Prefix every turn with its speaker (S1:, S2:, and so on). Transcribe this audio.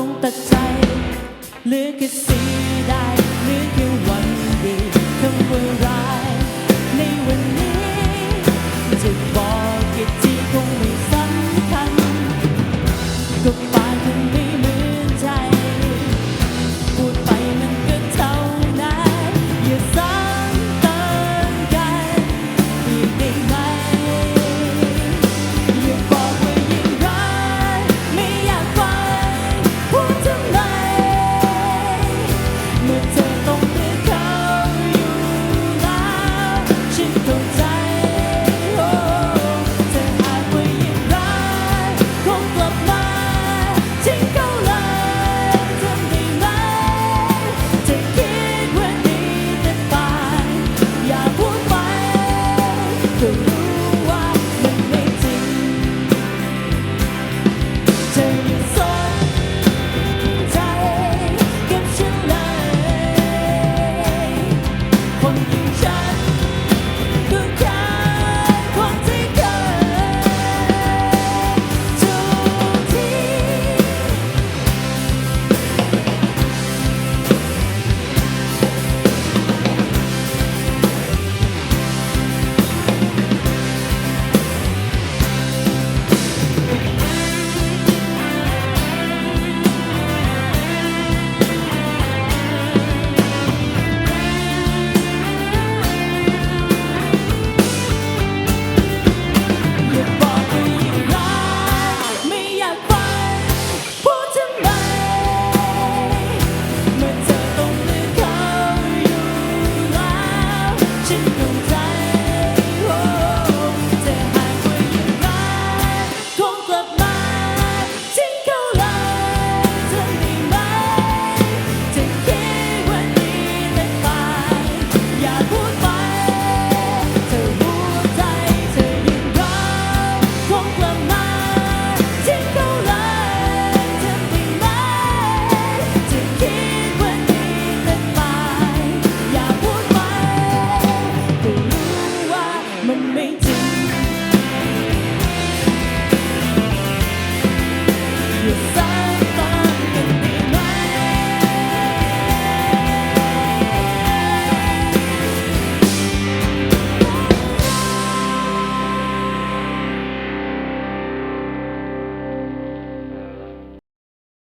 S1: องตัดใจเหลือแค่สีได้เหลือแค่วันดีคำว่าร้ายในวันนี้จะบอก ฉันคงจะ